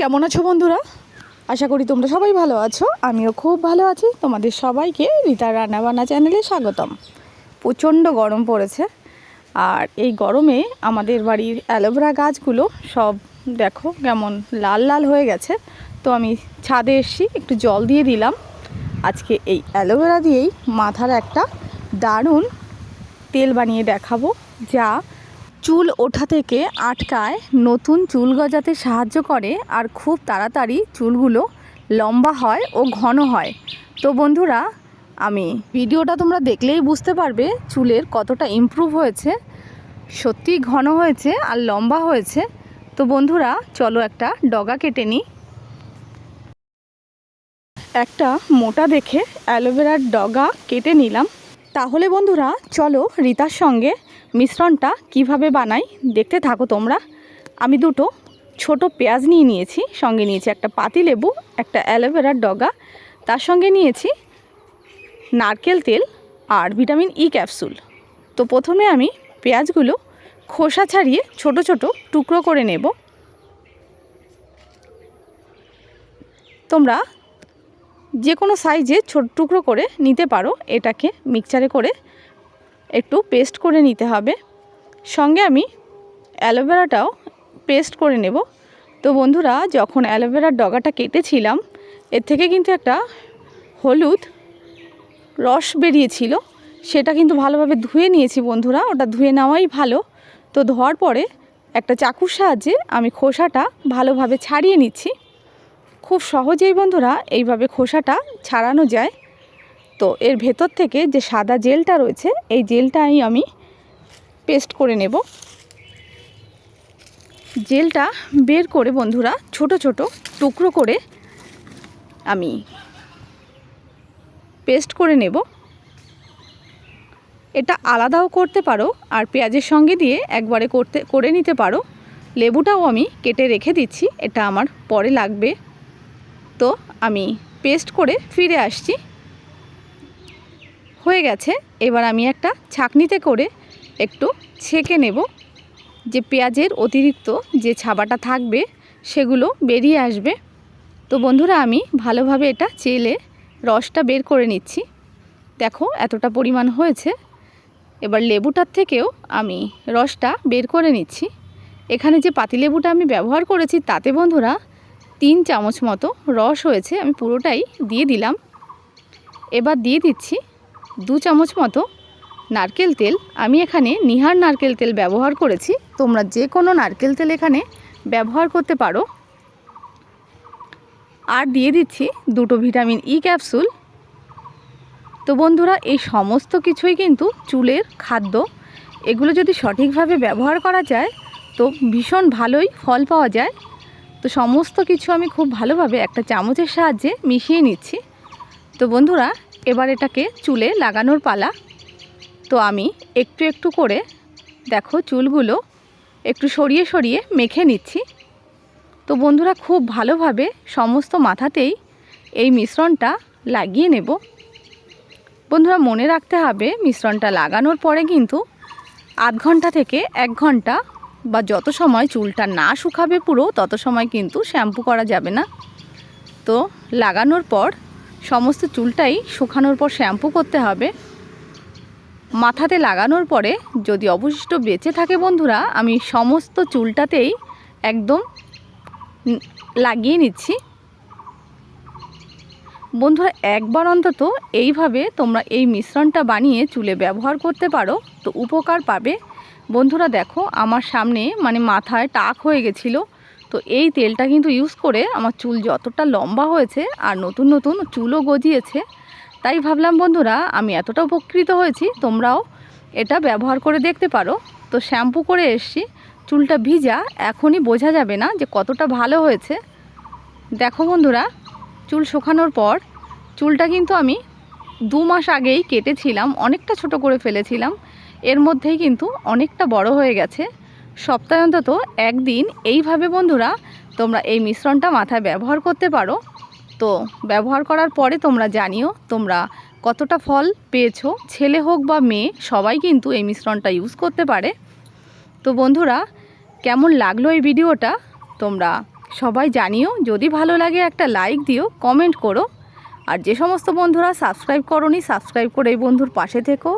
কেমন আছো বন্ধুরা? আশা করি তোমরা সবাই ভালো আছো। আমিও খুব ভালো আছি। তোমাদের সবাইকে রীতা রান্নাবান্না চ্যানেলে স্বাগতম। প্রচণ্ড গরম পড়েছে। আর এই গরমে আমাদের বাড়ির অ্যালোভেরা গাছগুলো সব দেখো কেমন লাল লাল হয়ে গেছে। তো আমি ছাদে এসছি, একটু জল দিয়ে দিলাম। আজকে এই অ্যালোভেরা দিয়েই মাথার একটা দারুণ তেল বানিয়ে দেখাবো, যা চুল ওঠা থেকে আটকায়, নতুন চুল গজাতে সাহায্য করে আর খুব তাড়াতাড়ি চুলগুলো লম্বা হয় ও ঘন হয়। তো বন্ধুরা, আমি ভিডিওটা তোমরা দেখলেই বুঝতে পারবে চুলের কতটা ইমপ্রুভ হয়েছে, সত্যি ঘন হয়েছে আর লম্বা হয়েছে। তো বন্ধুরা, চলো একটা ডগা কেটে নিই। একটা মোটা দেখে অ্যালোভেরার ডগা কেটে নিলাম। তাহলে বন্ধুরা, চলো রিতার সঙ্গে মিশ্রণটা কীভাবে বানাই দেখতে থাকো তোমরা। আমি দুটো ছোট পেঁয়াজ নিয়ে নিয়েছি, সঙ্গে নিয়েছি একটা পাতি লেবু, একটা অ্যালোভেরার ডগা, তার সঙ্গে নিয়েছি নারকেল তেল আর ভিটামিন ই ক্যাপসুল। তো প্রথমে আমি পেঁয়াজগুলো খোসা ছাড়িয়ে ছোট ছোট টুকরো করে নেব। তোমরা যে কোনো সাইজে ছোট টুকরো করে নিতে পারো, এটাকে মিক্সচারে করে একটু পেস্ট করে নিতে হবে। সঙ্গে আমি অ্যালোভেরাটাও পেস্ট করে নেব। তো বন্ধুরা, যখন অ্যালোভেরার ডগাটা কেটেছিলাম, এর থেকে কিন্তু একটা হলুদ রস বেরিয়েছিল। সেটা কিন্তু ভালোভাবে ধুয়ে নিয়েছি বন্ধুরা, ওটা ধুয়ে নেওয়াই ভালো। তো ধোয়ার পরে একটা চাকুর সাহায্যে আমি খোসাটা ভালোভাবে ছাড়িয়ে নিচ্ছি। খুব সহজেই বন্ধুরা, এইভাবে খোসাটা ছাড়ানো যায়। তো এর ভেতর থেকে যে সাদা জেলটা রয়েছে, এই জেলটাই আমি পেস্ট করে নেব। জেলটা বের করে বন্ধুরা ছোট ছোট টুকরো করে আমি পেস্ট করে নেব। এটা আলাদাও করতে পারো আর পেঁয়াজের সঙ্গে দিয়ে একবারে করতে, করে নিতে পারো। লেবুটাও আমি কেটে রেখে দিচ্ছি, এটা আমার পরে লাগবে। তো আমি পেস্ট করে ফিরে আসছি। হয়ে গেছে। এবার আমি একটা ছাকনিতে করে একটু ছেঁকে নেব। যে পেঁয়াজের অতিরিক্ত যে ছাবাটা থাকবে, সেগুলো বেরিয়ে আসবে। তো বন্ধুরা, আমি ভালোভাবে এটা চেলে রসটা বের করে নিচ্ছি। দেখো, এতটা পরিমাণ হয়েছে। এবার লেবুটার থেকেও আমি রসটা বের করে নিচ্ছি। এখানে যে পাতিলেবুটা আমি ব্যবহার করেছি, তাতে বন্ধুরা তিন চামচ মতো রস হয়েছে। আমি পুরোটাই দিয়ে দিলাম। এবার দিয়ে দিচ্ছি দু চামচ মতো নারকেল তেল আমি এখানে নিহার নারকেল তেল ব্যবহার করেছি। তোমরা যে কোনো নারকেল তেল এখানে ব্যবহার করতে পারো। আর দিয়ে দিচ্ছি দুটো ভিটামিন ই ক্যাপসুল। তো বন্ধুরা, এই সমস্ত কিছুই কিন্তু চুলের খাদ্য। এগুলো যদি সঠিকভাবে ব্যবহার করা যায়, তো ভীষণ ভালোই ফল পাওয়া যায়। তো সমস্ত কিছু আমি খুব ভালোভাবে একটা চামচের সাহায্যে মিশিয়ে নিচ্ছি। তো বন্ধুরা এবার এটাকে চুলে লাগানোর পালা। তো আমি একটু একটু করে দেখো চুলগুলো একটু সরিয়ে সরিয়ে মেখে নিচ্ছি। তো বন্ধুরা খুব ভালোভাবে সমস্ত মাথাতেই এই মিশ্রণটা লাগিয়ে নেব। বন্ধুরা মনে রাখতে হবে, মিশ্রণটা লাগানোর পরে কিন্তু আধ ঘণ্টা থেকে এক ঘণ্টা বা যত সময় চুলটা না শুকাবে পুরো, তত সময় কিন্তু শ্যাম্পু করা যাবে না। তো লাগানোর পর সমস্ত চুলটাই শুকানোর পর শ্যাম্পু করতে হবে। মাথাতে লাগানোর পরে যদি অবশিষ্ট বেঁচে থাকে বন্ধুরা, আমি সমস্ত চুলটাতেই একদম লাগিয়ে নিচ্ছি। বন্ধুরা, একবার অন্তত এইভাবে তোমরা এই মিশ্রণটা বানিয়ে চুলে ব্যবহার করতে পারো, তো উপকার পাবে। বন্ধুরা, দেখো, আমার সামনে মানে মাথায় টাক হয়ে গেছিল। তো এই তেলটা কিন্তু ইউজ করে আমার চুল যতটা লম্বা হয়েছে আর নতুন নতুন চুলও গজিয়েছে। তাই ভাবলাম, বন্ধুরা, আমি এতটা উপকৃত হয়েছি, তোমরাও এটা ব্যবহার করে দেখতে পারো। তো শ্যাম্পু করে এসছি, চুলটা ভিজা, এখনই বোঝা যাবে না যে কতটা ভালো হয়েছে। দেখো, বন্ধুরা, চুল শুকানোর পর চুলটা কিন্তু আমি দু মাস আগেই কেটেছিলাম, অনেকটা ছোট করে ফেলেছিলাম। এর মধ্যেই কিন্তু অনেকটা বড় হয়ে গেছে। সপ্তাহে অন্তত একদিন এইভাবে বন্ধুরা, তোমরা এই মিশ্রণটা মাথায় ব্যবহার করতে পারো। তো ব্যবহার করার পরে তোমরা জানিও, তোমরা কতটা ফল পেয়েছ। ছেলে হোক বা মেয়ে, সবাই কিন্তু এই মিশ্রণটা ইউজ করতে পারে। তো বন্ধুরা, কেমন লাগল এই ভিডিওটা? তোমরা সবাই জানিও। যদি ভালো লাগে একটা লাইক দিও কমেন্ট করো। আর যে সমস্ত বন্ধুরা সাবস্ক্রাইব করনি সাবস্ক্রাইব করে এই বন্ধুর পাশে থেকো।